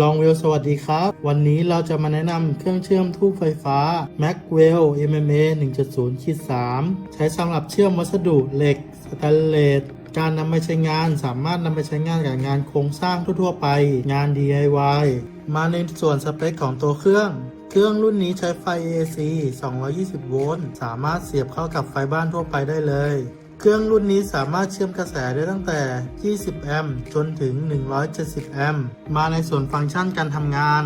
ลองเวลสวัสดีครับ วันนี้เราจะมาแนะนำเครื่องเชื่อมทูบไฟฟ้า Macwell MMA 1.0-3 ใช้สำหรับเชื่อมวัสดุเหล็ก สแตนเลส การนำไปใช้งานสามารถนำไปใช้งานกับงานโครงสร้างทั่วๆไป งาน DIY มาในส่วนสเปคของตัวเครื่อง เครื่องรุ่นนี้ใช้ไฟ AC 220 โวลต์ สามารถเสียบเข้ากับไฟบ้านทั่วไปได้เลย เครื่องรุ่นนี้สามารถเชื่อมกระแสได้ตั้งแต่ 20 แอมป์ จนถึง 170 แอมป์ มาในส่วนฟังก์ชันการทำงาน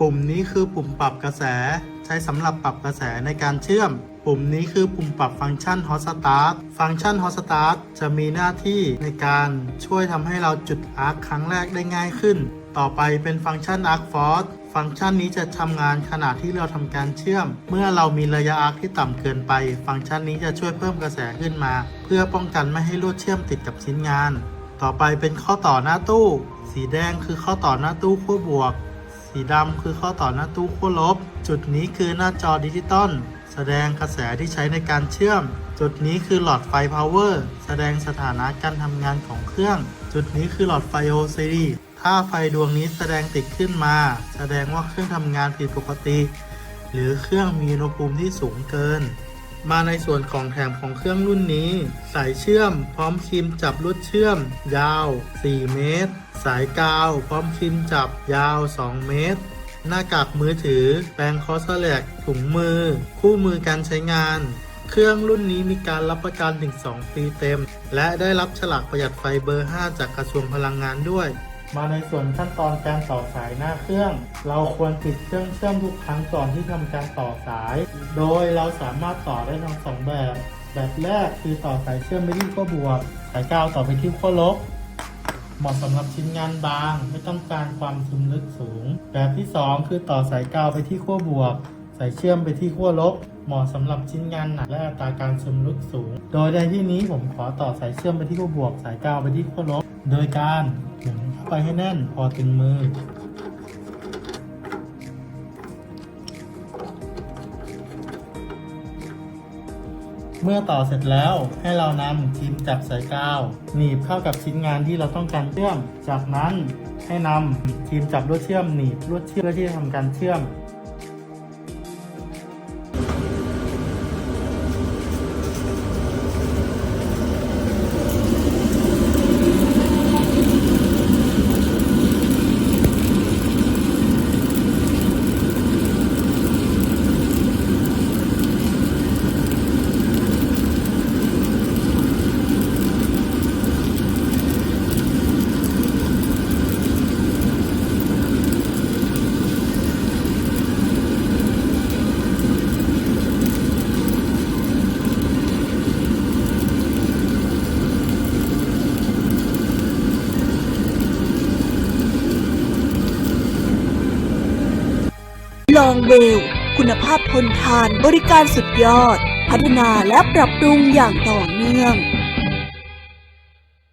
ปุ่มนี้คือปุ่มปรับกระแส ใช้สำหรับปรับกระแสในการเชื่อม ปุ่มนี้คือปุ่มปรับฟังก์ชัน Hot Start ฟังก์ชัน Hot Start จะมีหน้าที่ในการช่วยทำให้เราจุดอาร์คครั้งแรกได้ง่ายขึ้น ต่อไปเป็นฟังก์ชัน Arc Force ฟังก์ชันนี้จะทำงานขณะที่เราทำการเชื่อม เมื่อเรามีระยะอาร์คที่ต่ำเกินไป ฟังก์ชันนี้จะช่วยเพิ่มกระแสขึ้นมา เพื่อป้องกันไม่ให้ลวดเชื่อมติดกับชิ้นงาน ต่อไปเป็นข้อต่อหน้าตู้ สีแดงคือข้อต่อหน้าตู้ขั้วบวก สีดำคือข้อต่อหน้าตู้ขั้วลบ จุดนี้คือหน้าจอดิจิตอลแสดงกระแสที่ใช้ในการเชื่อม จุดนี้คือหลอดไฟ power แสดงสถานะการทำงานของเครื่อง จุดนี้คือหลอดไฟ OCD ถ้าไฟดวงนี้แสดงติดขึ้นมา แสดงว่าเครื่องทำงานผิดปกติ หรือเครื่องมีอุณหภูมิที่สูงเกิน มาในส่วนของแถมของเครื่องรุ่นนี้ สายเชื่อม พร้อมครีมจับลวดเชื่อม ยาว 4 เมตร สายกาว พร้อมครีมจับยาว 2 เมตร หน้ากากมือถือ แปรงคอสแลกถุงมือ คู่มือการใช้งาน เครื่องรุ่นนี้มีการรับประกันถึง 2 ปีเต็ม และได้รับฉลากประหยัดไฟเบอร์ 5 จากกระทรวงพลังงานด้วย มาในส่วนขั้นตอนการต่อสายหน้าเครื่อง เราควรติดเครื่องเชื่อมทุกครั้งก่อนที่ทำการต่อสาย โดยเราสามารถต่อได้ทั้งสองแบบ แบบแรกคือต่อสายเชื่อมไปที่ขั้วบวก สายกาวต่อไปที่ขั้วลบ เหมาะสำหรับชิ้นงานบาง ไม่ต้องการความซึมลึกสูง แบบที่ 2 คือต่อสายกาวไปที่ขั้วบวก สายเชื่อมไปที่ขั้วลบ เหมาะสำหรับชิ้นงานหนักและอัตราการซึมลึกสูง โดยในที่นี้ผมขอต่อสายเชื่อมไปที่ขั้วบวก สายกาวไปที่ขั้วลบ โดยการหมุนเข้ ไปให้แน่นพอถึงมือ เมื่อต่อเสร็จแล้วให้เรานำทิมจับสายกาว หนีบเข้ากับชิ้นงานที่เราต้องการเชื่อม จากนั้นให้นำทีมจับลวดเชื่อมหนีบลวดเชื่อมเพื่อที่จะทำการเชื่อม ลองเวล คุณภาพทนทานบริการสุดยอด พัฒนาและปรับปรุงอย่างต่อเนื่อง